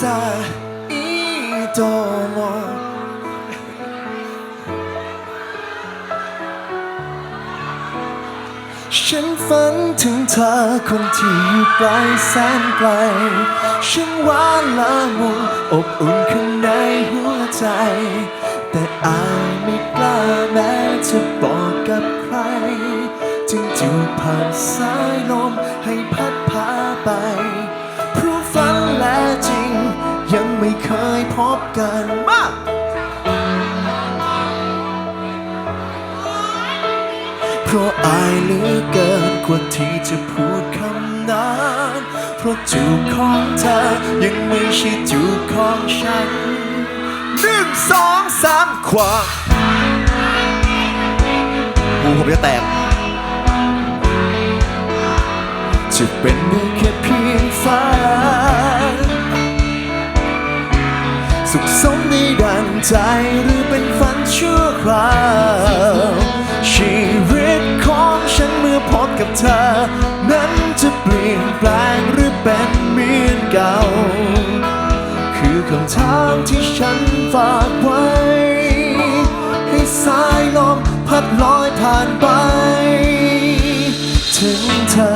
さいいと思うฉันฝันถึงเธอคนที่อยู่ไกลแสนไกลฉันหวานละมุนอบอุ่นข้างในหัวใจ แต่อายไม่กล้าแม้จะบอกกับใคร จึงจูบผ่านสายลมให้พัดพาไป เพราะอายเหลือเกินกว่าที่จะพูดคำนั้น เพราะจูบของเธอยังไม่ใช่จูบของฉันหนึ่งสองสามขวาหูผมจะแตก จะเป็นได้แค่เพียงฝันสุขสมในดังใจหรือเป็นฝันชั่วคราว กับเธอ นั้นจะเปลี่ยนแปลงหรือเป็นเหมือนเก่า คือคำถามที่ฉันฝากไว้ ให้สายลมพัดลอยผ่านไป ถึงเธอ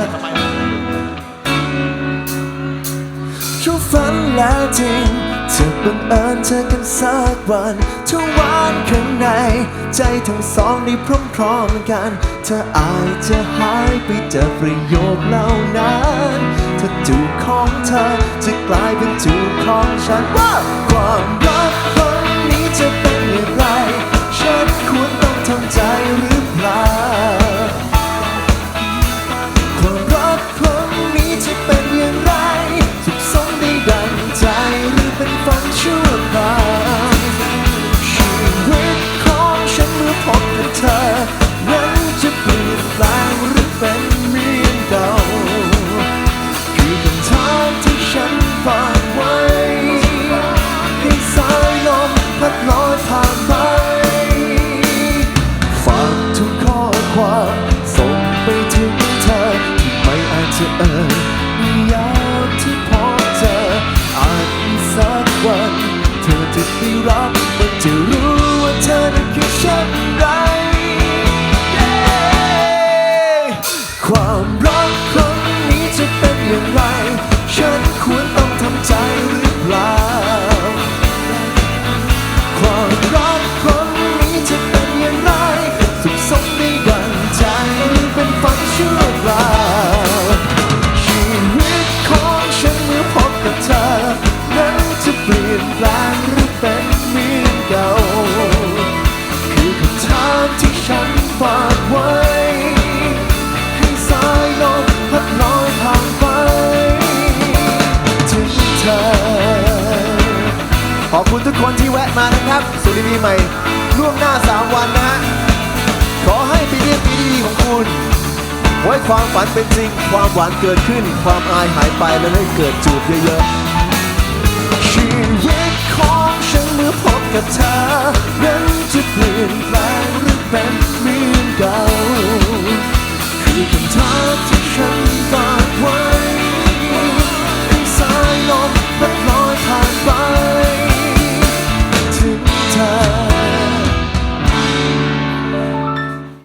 ช่วงฝันและจริง จะบังเอิญเจอกันสักวันถ้าหวานข้างใน ใจทั้งสองได้พร้อมๆกันเธออาจจะหายไปจากประโยคเหล่านั้นถ้าจูบของเธอจะกลายเป็นจูบของฉันว่าความรักครั้งนี้จะเป็นอย่างไรฉันควร เธอนั้นจะเปลี่ยนแปลงหรือเป็นเมือนเก่าคือคำถามที่ฉันฝากไว้ให้สายลมพัดลอยผ่านไปฝากทุกข้อความส่งไปถึงเธอที่ไม่อาจจะเอ่ยในยามที่พบเจออาจสักวันเธอจะได้รับ ขอบคุณทุกคนที่แวะมานะครับสุริปีใหม่ ล่วงหน้า 3 วันนะฮะ ขอให้ปีนี้ปีดีของคุณ ไว้ความฝันเป็นจริง ความหวานเกิดขึ้น ความอายหายไปและให้เกิดจูบเยอะๆ